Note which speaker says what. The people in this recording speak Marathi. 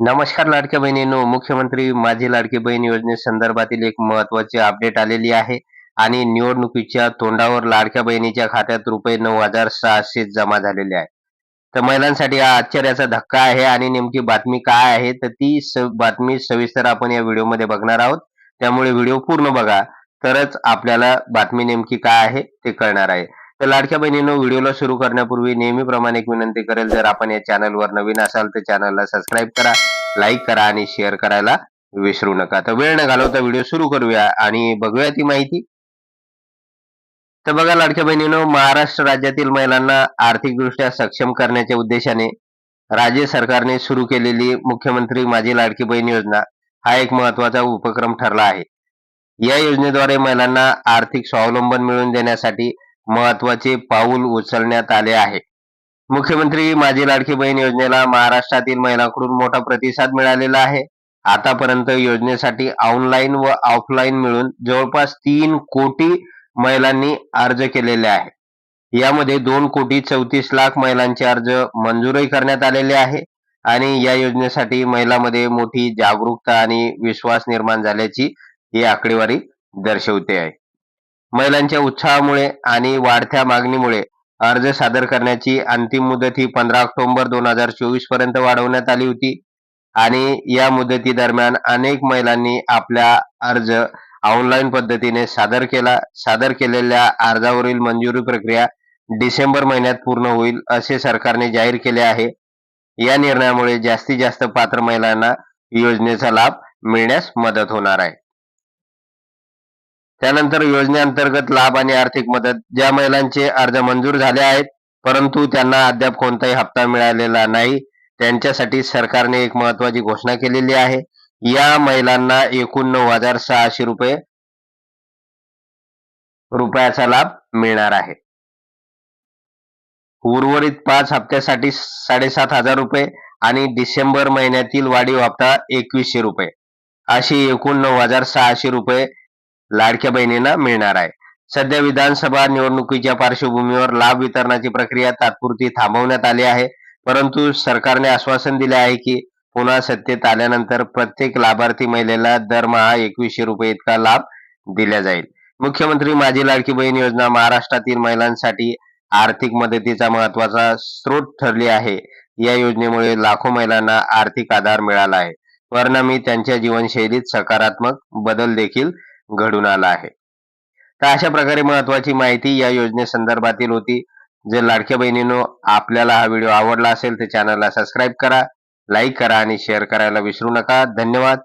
Speaker 1: नमस्कार लाडक्या बहिणींनो मुख्यमंत्री माझी लाडकी बहीण योजनेसंदर्भातील एक महत्वाची अपडेट आलेली आहे आणि निवडणुकीच्या तोंडावर लाडक्या बहिणीच्या खात्यात रुपये नऊ हजार सहाशे जमा झालेले आहे. तर महिलांसाठी हा आश्चर्याचा धक्का आहे आणि नेमकी बातमी काय आहे तर ती स- बातमी सविस्तर आपण या व्हिडिओमध्ये बघणार आहोत. त्यामुळे व्हिडिओ पूर्ण बघा तरच आपल्याला बातमी नेमकी काय आहे ते कळणार आहे. तर लाडक्या बहिणीनं व्हिडिओला सुरू करण्यापूर्वी नेहमीप्रमाणे एक विनंती करेल जर आपण या चॅनलवर नवीन असाल तर चॅनलला सबस्क्राईब करा लाईक करा आणि शेअर करायला विसरू नका. तर वेळ न घालवता व्हिडिओ सुरू करूया आणि बघूया ती माहिती. तर बघा लाडक्या बहिणीनं महाराष्ट्र राज्यातील महिलांना आर्थिकदृष्ट्या सक्षम करण्याच्या उद्देशाने राज्य सरकारने सुरू केलेली मुख्यमंत्री माझी लाडकी बहीण योजना हा एक महत्त्वाचा उपक्रम ठरला आहे. या योजनेद्वारे महिलांना आर्थिक स्वावलंबन मिळवून देण्यासाठी महत्त्वाचे पाऊल उचलण्यात आले आहे. मुख्यमंत्री माझी लाडकी बहीण योजनेला महाराष्ट्रातील महिलांकडून मोठा प्रतिसाद मिळालेला आहे. आतापर्यंत योजनेसाठी ऑनलाईन व ऑफलाईन मिळून जवळपास तीन कोटी महिलांनी अर्ज केलेले आहे यामध्ये दोन कोटी चौतीस लाख महिलांचे अर्ज मंजूरही करण्यात आलेले आहे आणि या योजनेसाठी महिलांमध्ये मोठी जागरूकता आणि विश्वास निर्माण झाल्याची ही आकडेवारी दर्शवते आहे. महिलांच्या उत्साहामुळे आणि वाढत्या मागणीमुळे अर्ज सादर करण्याची अंतिम मुदत ही पंधरा ऑक्टोबर दोन हजार चोवीसपर्यंत वाढवण्यात आली होती. आणि या मुदती दरम्यान अनेक महिलांनी आपला अर्ज ऑनलाईन पद्धतीने सादर केला. सादर केलेल्या अर्जावरील मंजुरी प्रक्रिया डिसेंबर महिन्यात पूर्ण होईल असे सरकारने जाहीर केले आहे. या निर्णयामुळे जास्तीत जास्त पात्र महिलांना योजनेचा लाभ मिळण्यास मदत होणार आहे. त्यानंतर योजनेअंतर्गत लाभ आणि आर्थिक मदत ज्या महिलांचे अर्ज मंजूर झाले आहेत परंतु त्यांना अद्याप कोणताही हप्ता मिळालेला नाही. त्यांच्यासाठी सरकारने एक महत्वाची घोषणा केलेली आहे. या महिलांना एकूण नऊ हजार सहाशे रुपये रुपयाचा लाभ मिळणार आहे. उर्वरित पाच हप्त्यासाठी साडेसात हजार रुपये आणि डिसेंबर महिन्यातील वाढीव हप्ता एकवीसशे रुपये. अशी एकूण नऊ हजार सहाशे रुपये लाडक्या बहिणींना मिळणार आहे. सध्या विधानसभा निवडणुकीच्या पार्श्वभूमीवर लाभ वितरणाची प्रक्रिया तात्पुरती थांबवण्यात आली आहे. परंतु सरकारने आश्वासन दिले आहे की पुन्हा सत्तेत आल्यानंतर प्रत्येक लाभार्थी महिलेला दरमहा एकवीसशे रुपये इतका लाभ दिला जाईल. मुख्यमंत्री माझी लाडकी बहीण योजना महाराष्ट्रातील महिलांसाठी आर्थिक मदतीचा महत्त्वाचा स्रोत ठरली आहे. या योजनेमुळे लाखो महिलांना आर्थिक आधार मिळाला आहे. परिणामी त्यांच्या जीवनशैलीत सकारात्मक बदल देखील घडून आला आहे. तर अशा प्रकारे महत्वाची माहिती या योजनेसंदर्भातील होती. जर लाडक्या बहिणीनो आपल्याला हा व्हिडिओ आवडला असेल तर चॅनलला सबस्क्राईब करा लाईक करा आणि शेअर करायला विसरू नका. धन्यवाद.